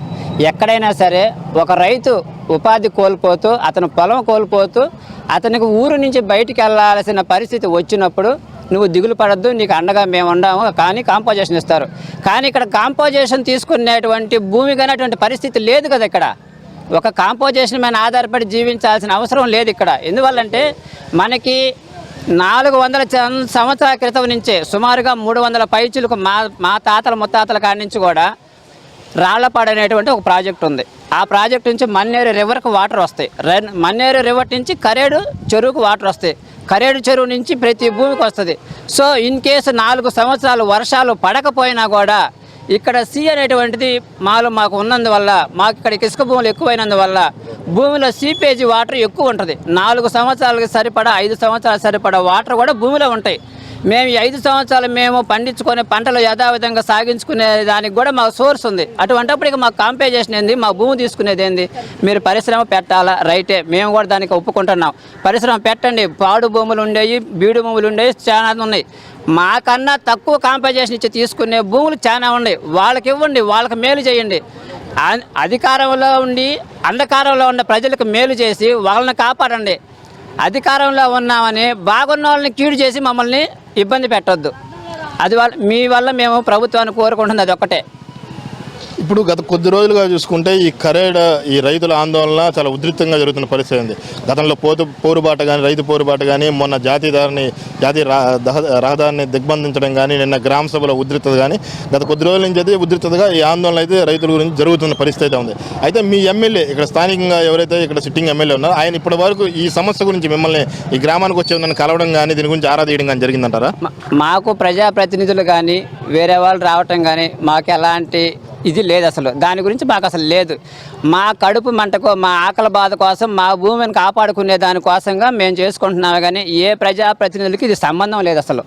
ఎక్కడైనా సరే ఒక రైతు ఉపాధి కోల్పోతూ అతను పొలం కోల్పోతూ అతనికి ఊరు నుంచి బయటికి వెళ్ళాల్సిన పరిస్థితి వచ్చినప్పుడు నువ్వు దిగులు పడద్దు నీకు అండగా మేము ఉండాము కానీ కాంపోజిషన్ ఇస్తారు. కానీ ఇక్కడ కాంపోజేషన్ తీసుకునేటువంటి భూమి కానటువంటి పరిస్థితి లేదు కదా ఇక్కడ. ఒక కాంపోజేషన్ మీద ఆధారపడి జీవించాల్సిన అవసరం లేదు ఇక్కడ. ఎందువల్లంటే మనకి నాలుగు వందల సంవత్సరాల క్రితం నుంచే సుమారుగా మూడు వందల పైచులకు మా మా తాతల ముత్తాతల కాడి నుంచి కూడా రాళ్ళపాడు అనేటువంటి ఒక ప్రాజెక్ట్ ఉంది. ఆ ప్రాజెక్ట్ నుంచి మన్నేరు రివర్కి వాటర్ వస్తాయి. మన్నేరు రివర్ నుంచి కరేడు చెరువుకు వాటర్ వస్తాయి. కరేడు చెరువు నుంచి ప్రతి భూమికి వస్తుంది. సో ఇన్ కేసు నాలుగు సంవత్సరాలు వర్షాలు పడకపోయినా కూడా ఇక్కడ సి అనేటువంటిది మాలో మాకు ఉన్నందువల్ల మాకు ఇక్కడ ఇసుక భూములు ఎక్కువైనందువల్ల భూమిలో సీపేజీ వాటర్ ఎక్కువ ఉంటుంది. నాలుగు సంవత్సరాలకి సరిపడా ఐదు సంవత్సరాలు సరిపడా వాటర్ కూడా భూమిలో ఉంటాయి. మేము ఐదు సంవత్సరాలు మేము పండించుకునే పంటలు యథావిధంగా సాగించుకునే దానికి కూడా మాకు సోర్స్ ఉంది. అటువంటిప్పుడు ఇక మాకు కాంపేజేషన్ ఏంది? మా భూమి తీసుకునేది ఏంది? మీరు పరిశ్రమ పెట్టాలా? రైటే. మేము కూడా దానికి ఒప్పుకుంటున్నాం. పరిశ్రమ పెట్టండి. పాడు భూములు ఉండేవి బీడు భూములు ఉండేవి చాలా ఉన్నాయి. మాకన్నా తక్కువ కాంపేజేషన్ ఇచ్చి తీసుకునే భూములు చాలా ఉన్నాయి. వాళ్ళకి ఇవ్వండి. వాళ్ళకి మేలు చేయండి. అధికారంలో ఉండి అంధకారంలో ఉన్న ప్రజలకు మేలు చేసి వాళ్ళని కాపాడండి. అధికారంలో ఉన్నామని బాగున్న వాళ్ళని కీడు చేసి మమ్మల్ని ఇబ్బంది పెట్టొద్దు. అది వల్ల మీ వల్ల మేము ప్రభుత్వాన్ని కోరుకుంటుంది అది ఒక్కటే. ఇప్పుడు గత కొద్ది రోజులుగా చూసుకుంటే ఈ కరేడ ఈ రైతుల ఆందోళన చాలా ఉధృతంగా జరుగుతున్న పరిస్థితి ఉంది గతంలో పోతు పోరుబాట కానీ రైతు పోరుబాట కానీ మొన్న జాతీయదారిని జాతీయ రా- దహ- రహదారిని దిగ్బంధించడం కానీ నిన్న గ్రామ సభలో ఉధృతత కానీ గత కొద్ది రోజుల నుంచి అయితే ఉధృతగా ఈ ఆందోళన అయితే రైతుల గురించి జరుగుతున్న పరిస్థితి అయితే ఉంది. అయితే మీ ఎమ్మెల్యే ఇక్కడ స్థానికంగా ఎవరైతే ఇక్కడ సిట్టింగ్ ఎమ్మెల్యే ఉన్నారో ఆయన ఇప్పటి వరకు ఈ సమస్య గురించి మిమ్మల్ని ఈ గ్రామానికి వచ్చే నన్ను కలవడం కానీ దీని గురించి ఆరా తీయడం కానీ జరిగిందంటారా? మాకు ప్రజాప్రతినిధులు కానీ వేరే వాళ్ళు రావటం కానీ మాకు ఎలాంటి ఇది లేదు అసలు. దాని గురించి మాకు అసలు లేదు. మా కడుపు మంటకు మా ఆకలి బాధ కోసం మా భూమిని కాపాడుకునే దానికోసంగా మేము చేసుకుంటున్నాము కానీ ఏ ప్రజాప్రతినిధులకి ఇది సంబంధం లేదు అసలు.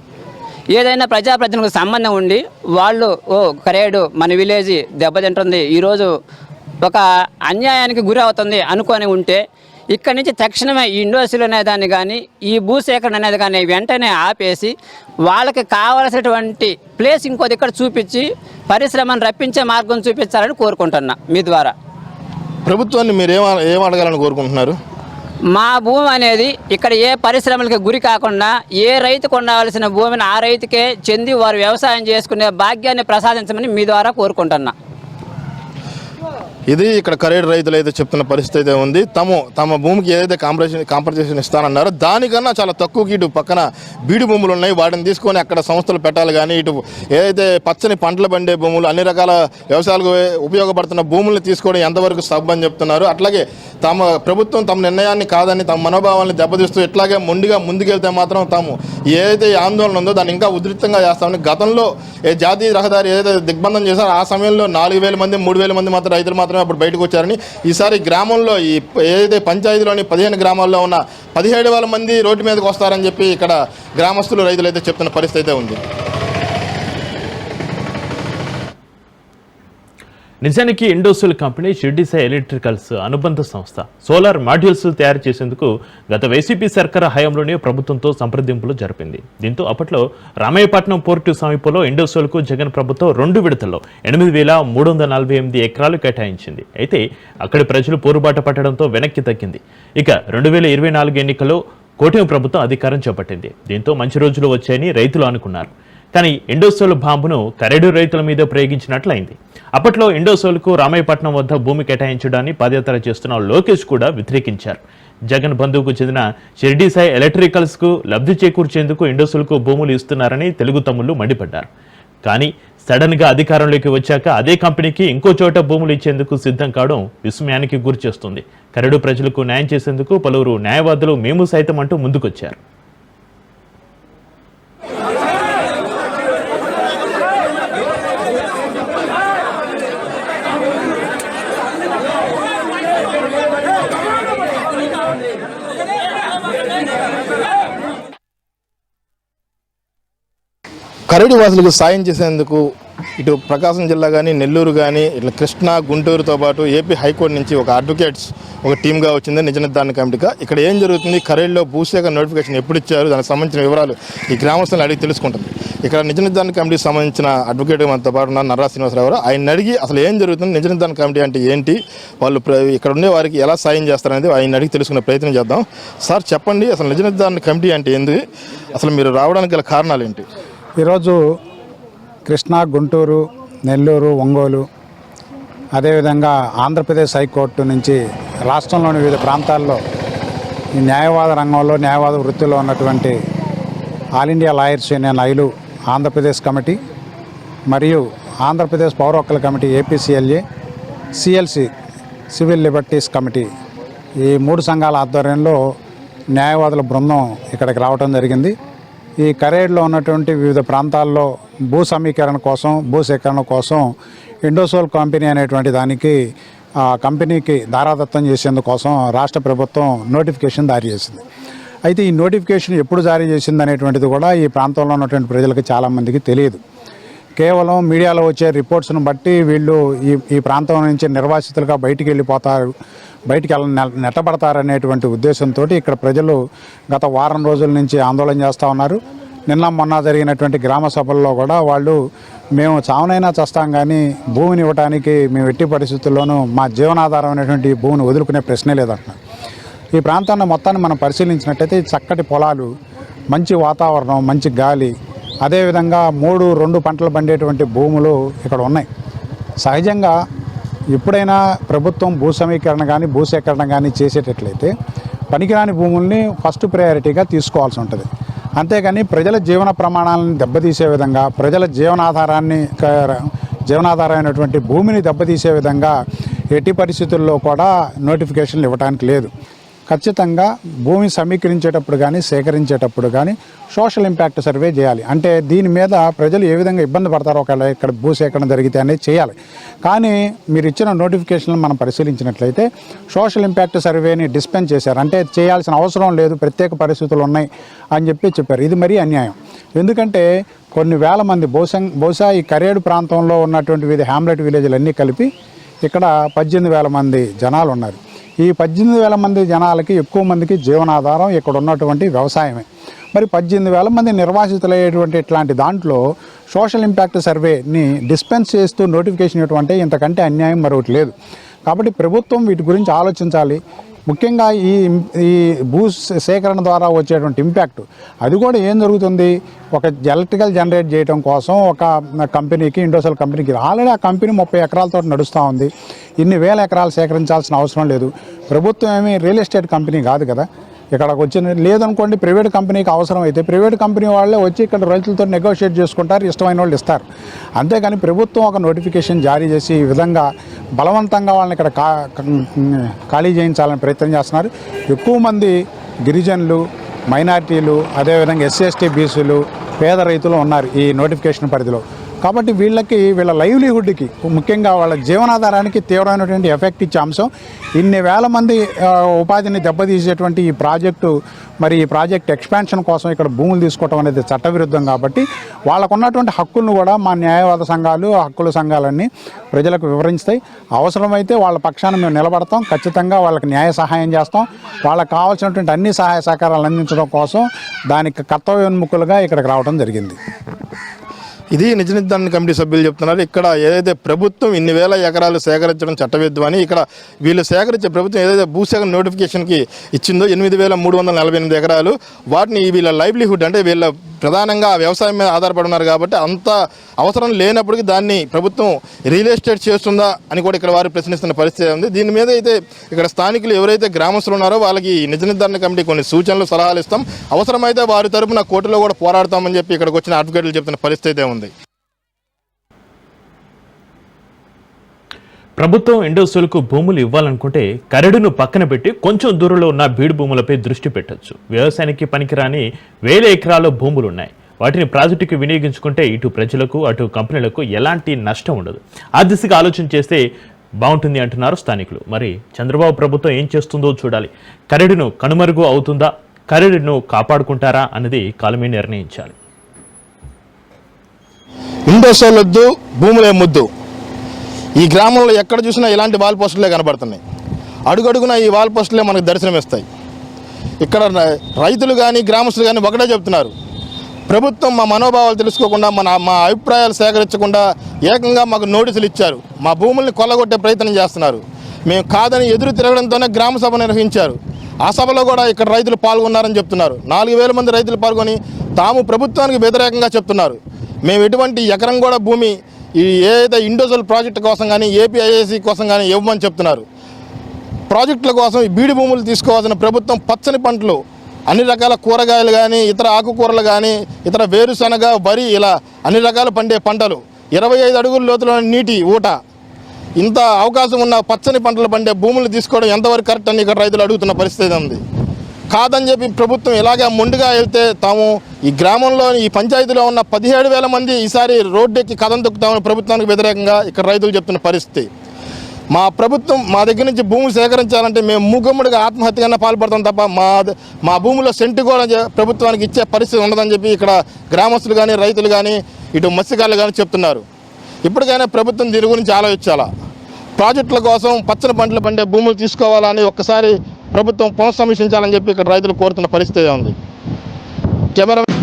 ఏదైనా ప్రజాప్రతినిధులకు సంబంధం ఉండి వాళ్ళు ఓ కరేడు మన విలేజ్ దెబ్బతింటుంది ఈరోజు ఒక అన్యాయానికి గురి అవుతుంది అనుకొని ఉంటే ఇక్కడి నుంచి తక్షణమే ఈ ఇండోసిల్ అనేదాన్ని కానీ ఈ భూసేకరణ అనేది కానీ వెంటనే ఆపేసి వాళ్ళకి కావలసినటువంటి ప్లేస్ ఇంకో ఇక్కడ చూపించి పరిశ్రమను రప్పించే మార్గం చూపించాలని కోరుకుంటున్నా మీ ద్వారా. ప్రభుత్వాన్ని మీరు ఏం ఏం అడగాలని కోరుకుంటున్నారు? మా భూమి అనేది ఇక్కడ ఏ పరిశ్రమలకు గురి కాకుండా ఏ రైతుకు ఉండవలసిన భూమిని ఆ రైతుకే చెంది వారు వ్యవసాయం చేసుకునే భాగ్యాన్ని ప్రసాదించమని మీ ద్వారా కోరుకుంటున్నా. ఇది ఇక్కడ కరేడు రైతులు అయితే చెప్తున్న పరిస్థితి అయితే ఉంది. తమ తమ భూమికి ఏదైతే కాంపరేషన్ కాంపన్సేషన్ ఇస్తానన్నారో దానికన్నా చాలా తక్కువకి ఇటు పక్కన బీడు భూములు ఉన్నాయి. వాటిని తీసుకొని అక్కడ సంస్థలు పెట్టాలి కానీ ఇటు ఏదైతే పచ్చని పంటలు పండే భూములు అన్ని రకాల వ్యవసాయాలకు ఉపయోగపడుతున్న భూములను తీసుకోవడం ఎంతవరకు సబ్ అని చెప్తున్నారు. అట్లాగే తమ ప్రభుత్వం తమ నిర్ణయాన్ని కాదని తమ మనోభావాన్ని దెబ్బతీస్తూ ఇట్లాగే మొండిగా ముందుకెళ్తే మాత్రం తాము ఏదైతే ఆందోళన ఉందో దాన్ని ఇంకా ఉధృతంగా చేస్తామని గతంలో ఏ జాతీయ రహదారి ఏదైతే దిగ్బంధం చేశారో ఆ సమయంలో నాలుగు వేల మంది మూడు వేల మంది మాత్రం రైతులు మాత్రం మాత్రమే అప్పుడు బయటకు వచ్చారని. ఈసారి గ్రామంలో ఈ ఏదైతే పంచాయతీలోని పదిహేను గ్రామాల్లో ఉన్న పదిహేడు వేల మంది రోడ్డు మీదకి వస్తారని చెప్పి ఇక్కడ గ్రామస్తులు రైతులు అయితే చెప్తున్న పరిస్థితి అయితే ఉంది. నిజానికి ఇండోసోల్ కంపెనీ షిర్డిసా ఎలక్ట్రికల్స్ అనుబంధ సంస్థ. సోలార్ మాడ్యూల్స్ తయారు చేసేందుకు గత వైసీపీ సర్కార్ హయాంలోనే ప్రభుత్వంతో సంప్రదింపులు జరిపింది. దీంతో అప్పట్లో రామయ్యపట్నం పోర్టు సమీపంలో ఇండోసోల్కు జగన్ ప్రభుత్వం రెండు విడతల్లో ఎనిమిది వేల మూడు వందల నలభై ఎనిమిది ఎకరాలు కేటాయించింది. అయితే అక్కడి ప్రజలు పోరుబాట పట్టడంతో వెనక్కి తగ్గింది. ఇక రెండు వేల ఇరవై నాలుగు ఎన్నికల్లో కూటమి ప్రభుత్వం అధికారం చేపట్టింది. దీంతో మంచి రోజులు వచ్చాయని రైతులు అనుకున్నారు. కానీ ఇండోసోల్ బాంబును కరెడు రైతుల మీద ప్రయోగించినట్లయింది. అప్పట్లో ఇండోసోల్కు రామాయపట్నం వద్ద భూమి కేటాయించడాన్ని పాదయాత్ర చేస్తున్న లోకేష్ కూడా వ్యతిరేకించారు. జగన్ బంధువుకు చెందిన షిర్డీ సాయి ఎలక్ట్రికల్స్కు లబ్ధి చేకూర్చేందుకు ఇండోసోల్కు భూములు ఇస్తున్నారని తెలుగు తమ్ముళ్ళు మండిపడ్డారు. కానీ సడన్గా అధికారంలోకి వచ్చాక అదే కంపెనీకి ఇంకో చోట భూములు ఇచ్చేందుకు సిద్ధం కావడం విస్మయానికి గురిచేస్తుంది. కరడు ప్రజలకు న్యాయం చేసేందుకు పలువురు న్యాయవాదులు మేము సైతం అంటూ ముందుకొచ్చారు. కరడి వాసులకు సాయం చేసేందుకు ఇటు ప్రకాశం జిల్లా కానీ నెల్లూరు కానీ ఇట్లా కృష్ణా గుంటూరుతో పాటు ఏపీ హైకోర్టు నుంచి ఒక అడ్వకేట్స్ ఒక టీమ్గా వచ్చింది నిజ నిర్ధారణ కమిటీగా. ఇక్కడ ఏం జరుగుతుంది? కరేడులో భూసేకరణ నోటిఫికేషన్ ఎప్పుడు ఇచ్చారు? దానికి సంబంధించిన వివరాలు ఈ గ్రామస్తులను అడిగి తెలుసుకుంటుంది. ఇక్కడ నిజ నిర్ధారణ కమిటీకి సంబంధించిన అడ్వకేట్ మనతో పాటు ఉన్న నర్రా శ్రీనివాసరావు గారు. ఆయన అడిగి అసలు ఏం జరుగుతుంది? నిజ నిర్ధారణ కమిటీ అంటే ఏంటి? వాళ్ళు ప్ర- ఇక్కడ ఉండే వారికి ఎలా సాయం చేస్తారనేది ఆయన అడిగి తెలుసుకునే ప్రయత్నం చేద్దాం. సార్ చెప్పండి అసలు నిజ నిర్ధారణ కమిటీ అంటే ఏంది? అసలు మీరు రావడానికి గల కారణాలు ఏంటి? ఈరోజు కృష్ణా గుంటూరు నెల్లూరు ఒంగోలు అదేవిధంగా ఆంధ్రప్రదేశ్ హైకోర్టు నుంచి రాష్ట్రంలోని వివిధ ప్రాంతాల్లో ఈ న్యాయవాద రంగంలో న్యాయవాద వృత్తిలో ఉన్నటువంటి all India lawyers union AILU Andhra Pradesh committee మరియు ఆంధ్రప్రదేశ్ పౌర హక్కుల committee APCLA CLC civil liberties committee ఈ మూడు సంఘాల ఆధ్వర్యంలో న్యాయవాదుల బృందం ఇక్కడికి రావడం జరిగింది. ఈ కరేడ్లో ఉన్నటువంటి వివిధ ప్రాంతాల్లో భూ సమీకరణ కోసం భూ సేకరణ కోసం ఇండోసోల్ కంపెనీ అనేటువంటి దానికి ఆ కంపెనీకి దారాదత్తం చేసేందుకోసం రాష్ట్ర ప్రభుత్వం నోటిఫికేషన్ జారీ చేసింది. అయితే ఈ నోటిఫికేషన్ ఎప్పుడు జారీ చేసింది అనేటువంటిది కూడా ఈ ప్రాంతంలో ఉన్నటువంటి ప్రజలకు చాలామందికి తెలియదు. కేవలం మీడియాలో వచ్చే రిపోర్ట్స్ను బట్టి వీళ్ళు ఈ ఈ ప్రాంతం నుంచి నిర్వాసితులుగా బయటికి వెళ్ళిపోతారు. బయటికి వెళ్ళ నెట్టబడతారనేటువంటి ఉద్దేశంతో ఇక్కడ ప్రజలు గత వారం రోజుల నుంచి ఆందోళన చేస్తూ ఉన్నారు. నిన్న మొన్న జరిగినటువంటి గ్రామ సభల్లో కూడా వాళ్ళు మేము చావనైనా చస్తాం కానీ భూమిని ఇవ్వడానికి మేము ఎట్టి పరిస్థితుల్లోనూ మా జీవనాధారం అనేటువంటి భూమిని వదులుకునే ప్రశ్నే లేదంటున్నారు. ఈ ప్రాంతాన్ని మొత్తాన్ని మనం పరిశీలించినట్టయితే చక్కటి పొలాలు మంచి వాతావరణం మంచి గాలి అదేవిధంగా మూడు రెండు పంటలు పండేటువంటి భూములు ఇక్కడ ఉన్నాయి. సహజంగా ఎప్పుడైనా ప్రభుత్వం భూ సమీకరణ కానీ భూసేకరణ కానీ చేసేటట్లయితే పనికిరాని భూముల్ని ఫస్ట్ ప్రయారిటీగా తీసుకోవాల్సి ఉంటుంది. అంతేగాని ప్రజల జీవన ప్రమాణాలను దెబ్బతీసే విధంగా ప్రజల జీవనాధారాన్ని జీవనాధారమైనటువంటి భూమిని దెబ్బతీసే విధంగా ఎట్టి పరిస్థితుల్లో కూడా నోటిఫికేషన్లు ఇవ్వడానికి లేదు. ఖచ్చితంగా భూమి సమీకరించేటప్పుడు కానీ సేకరించేటప్పుడు కానీ సోషల్ ఇంపాక్ట్ సర్వే చేయాలి. అంటే దీని మీద ప్రజలు ఏ విధంగా ఇబ్బంది పడతారో ఒకవేళ ఇక్కడ భూసేకరణ జరిగితే అనేది చేయాలి. కానీ మీరు ఇచ్చిన నోటిఫికేషన్లు మనం పరిశీలించినట్లయితే సోషల్ ఇంపాక్ట్ సర్వేని డిస్పెన్స్ చేశారు. అంటే చేయాల్సిన అవసరం లేదు ప్రత్యేక పరిస్థితులు ఉన్నాయి అని చెప్పి చెప్పారు. ఇది మరీ అన్యాయం. ఎందుకంటే కొన్ని వేల మంది బహుశా బహుశా ఈ కరేడు ప్రాంతంలో ఉన్నటువంటి వివిధ హ్యామ్లెట్ విలేజ్లు అన్నీ కలిపి ఇక్కడ పద్దెనిమిది వేల మంది జనాలు ఉన్నారు. ఈ పద్దెనిమిది వేల మంది జనాలకి ఎక్కువ మందికి జీవనాధారం ఇక్కడ ఉన్నటువంటి వ్యవసాయమే. మరి పద్దెనిమిది వేల మంది నిర్వాసితులయ్యేటువంటి ఇట్లాంటి దాంట్లో సోషల్ ఇంపాక్ట్ సర్వేని డిస్పెన్స్ చేస్తూ నోటిఫికేషన్ ఇవ్వటం ఇంతకంటే అన్యాయం మరొకటి లేదు. కాబట్టి ప్రభుత్వం వీటి గురించి ఆలోచించాలి. ముఖ్యంగా ఈ ఈ భూ సేకరణ ద్వారా వచ్చేటువంటి ఇంపాక్ట్. అది కూడా ఏం జరుగుతుంది? ఒక ఎలక్ట్రికల్ జనరేట్ చేయడం కోసం ఒక కంపెనీకి ఇండోసెల్ కంపెనీకి ఆల్రెడీ ఆ కంపెనీ ముప్పై ఎకరాలతో నడుస్తూ ఉంది. ఇన్ని వేల ఎకరాలు సేకరించాల్సిన అవసరం లేదు. ప్రభుత్వం ఏమి రియల్ ఎస్టేట్ కంపెనీ కాదు కదా. ఇక్కడికి వచ్చిన లేదనుకోండి ప్రైవేట్ కంపెనీకి అవసరం అయితే ప్రైవేట్ కంపెనీ వాళ్ళే వచ్చి ఇక్కడ రైతులతో నెగోషియేట్ చేసుకుంటారు ఇష్టమైన వాళ్ళు ఇస్తారు. అంతేగాని ప్రభుత్వం ఒక నోటిఫికేషన్ జారీ చేసి ఈ విధంగా బలవంతంగా వాళ్ళని ఇక్కడ కా ఖాళీ చేయించాలని ప్రయత్నం చేస్తున్నారు. ఎక్కువ మంది గిరిజనులు మైనార్టీలు అదేవిధంగా ఎస్సీ ఎస్టీ బీసీలు పేద రైతులు ఉన్నారు ఈ నోటిఫికేషన్ పరిధిలో. కాబట్టి వీళ్ళకి వీళ్ళ లైవ్లీహుడ్కి ముఖ్యంగా వాళ్ళ జీవనాధారానికి తీవ్రమైనటువంటి ఎఫెక్ట్ ఇచ్చే అంశం. ఇన్ని వేల మంది ఉపాధిని దెబ్బతీసేటువంటి ఈ ప్రాజెక్టు మరి ఈ ప్రాజెక్ట్ ఎక్స్పాన్షన్ కోసం ఇక్కడ భూములు తీసుకోవడం అనేది చట్టవిరుద్ధం కాబట్టి వాళ్ళకు ఉన్నటువంటి హక్కులను కూడా మా న్యాయవాద సంఘాలు హక్కుల సంఘాలన్నీ ప్రజలకు వివరిస్తాయి అవసరమైతే వాళ్ళ పక్షాన మేము నిలబడతాం. ఖచ్చితంగా వాళ్ళకి న్యాయ సహాయం చేస్తాం. వాళ్ళకి కావాల్సినటువంటి అన్ని సహాయ సహకారాలు అందించడం కోసం దానికి కర్తవ్యోన్ముఖులుగా ఇక్కడికి రావడం జరిగింది. ఇది నిజ నిర్ధారణ కమిటీ సభ్యులు చెప్తున్నారు. ఇక్కడ ఏదైతే ప్రభుత్వం ఇన్ని వేల ఎకరాలు సేకరించడం చట్టవిద్ధం అని ఇక్కడ వీళ్ళు సేకరించే ప్రభుత్వం ఏదైతే భూసేకరణ నోటిఫికేషన్కి ఇచ్చిందో ఎనిమిది వేల మూడు వందల నలభై ఎనిమిది ఎకరాలు వాటిని వీళ్ళ లైవ్లీహుడ్ అంటే వీళ్ళ ప్రధానంగా వ్యవసాయం మీద ఆధారపడి ఉన్నారు కాబట్టి అంత అవసరం లేనప్పటికీ దాన్ని ప్రభుత్వం రియల్ ఎస్టేట్ చేస్తుందా అని కూడా ఇక్కడ వారు ప్రశ్నిస్తున్న పరిస్థితి ఉంది. దీని మీద అయితే ఇక్కడ స్థానికులు ఎవరైతే గ్రామస్తులు ఉన్నారో వాళ్ళకి నిజ నిర్ధారణ కమిటీ కొన్ని సూచనలు సలహాలు ఇస్తాం. అవసరమైతే వారి తరపున కోర్టులో కూడా పోరాడతామని చెప్పి ఇక్కడికి వచ్చిన అడ్వకేట్లు చెప్తున్న పరిస్థితి అయితే ఉంది ప్రభుత్వం ఇండస్ట్రీలకు భూములు ఇవ్వాలనుకుంటే కరడును పక్కన పెట్టి కొంచెం దూరంలో ఉన్న బీడు భూములపై దృష్టి పెట్టొచ్చు. వ్యవసాయానికి పనికిరాని వేల ఎకరాల భూములు ఉన్నాయి వాటిని ప్రాజెక్టుకి వినియోగించుకుంటే ఇటు ప్రజలకు అటు కంపెనీలకు ఎలాంటి నష్టం ఉండదు. ఆ దిశగా ఆలోచన చేస్తే బాగుంటుంది అంటున్నారు స్థానికులు. మరి చంద్రబాబు ప్రభుత్వం ఏం చేస్తుందో చూడాలి. కరడును కనుమరుగు అవుతుందా? కరడును కాపాడుకుంటారా? అన్నది కాలమే నిర్ణయించాలి. ఇండోసోల్ వద్దు భూములే ముద్దు. ఈ గ్రామంలో ఎక్కడ చూసినా ఇలాంటి వాల్ పోస్టులే కనబడుతున్నాయి. అడుగడుగున ఈ వాల్ పోస్టులే మనకు దర్శనమిస్తాయి. ఇక్కడ రైతులు కానీ గ్రామస్తులు కానీ ఒకటే చెప్తున్నారు. ప్రభుత్వం మా మనోభావాలు తెలుసుకోకుండా మన మా అభిప్రాయాలు సేకరించకుండా ఏకంగా మాకు నోటీసులు ఇచ్చారు. మా భూముల్ని కొల్లగొట్టే ప్రయత్నం చేస్తున్నారు. మేము కాదని ఎదురు తిరగడంతోనే గ్రామ సభ నిర్వహించారు. ఆ సభలో కూడా ఇక్కడ రైతులు పాల్గొన్నారని చెప్తున్నారు. నాలుగు వేల మంది రైతులు పాల్గొని తాము ప్రభుత్వానికి వ్యతిరేకంగా చెప్తున్నారు. మేము ఎటువంటి ఎకరం కూడా భూమి ఈ ఏదైతే ఇండోజల్ ప్రాజెక్టు కోసం కానీ ఏపీఐఏసీ కోసం కానీ ఇవ్వమని చెప్తున్నారు. ప్రాజెక్టుల కోసం ఈ బీడి భూములు తీసుకోవాల్సిన ప్రభుత్వం పచ్చని పంటలు అన్ని రకాల కూరగాయలు కానీ ఇతర ఆకుకూరలు కానీ ఇతర వేరుశనగ వరి ఇలా అన్ని రకాల పండే పంటలు. ఇరవై ఐదు అడుగుల లోతులో నీటి ఊట. ఇంత అవకాశం ఉన్న పచ్చని పంటలు పండే భూములు తీసుకోవడం ఎంతవరకు కరెక్ట్ అని ఇక్కడ రైతులు అడుగుతున్న పరిస్థితి ఉంది కాదని చెప్పి ప్రభుత్వం ఇలాగే మొండిగా వెళ్తే తాము ఈ గ్రామంలో ఈ పంచాయతీలో ఉన్న పదిహేడు వేల మంది ఈసారి రోడ్డెక్కి కథం తొక్కుతామని ప్రభుత్వానికి వ్యతిరేకంగా ఇక్కడ రైతులు చెప్తున్న పరిస్థితి. మా ప్రభుత్వం మా దగ్గర నుంచి భూమి సేకరించాలంటే మేము మూగమ్ముడిగా ఆత్మహత్యకన్నా పాల్పడతాం తప్ప మా మా భూమిలో సెంటు కూడా ప్రభుత్వానికి ఇచ్చే పరిస్థితి ఉండదని చెప్పి ఇక్కడ గ్రామస్తులు కానీ రైతులు కానీ ఇటు మత్స్యకారులు కానీ చెప్తున్నారు. ఇప్పటికైనా ప్రభుత్వం దీని గురించి ఆలోచించాలా? ప్రాజెక్టుల కోసం పచ్చని పంటలు పండే భూములు తీసుకోవాలని ఒక్కసారి ప్రభుత్వం పునఃసమీక్షించాలని చెప్పి ఇక్కడ రైతులు కోరుతున్న పరిస్థితి ఉంది కెమెరా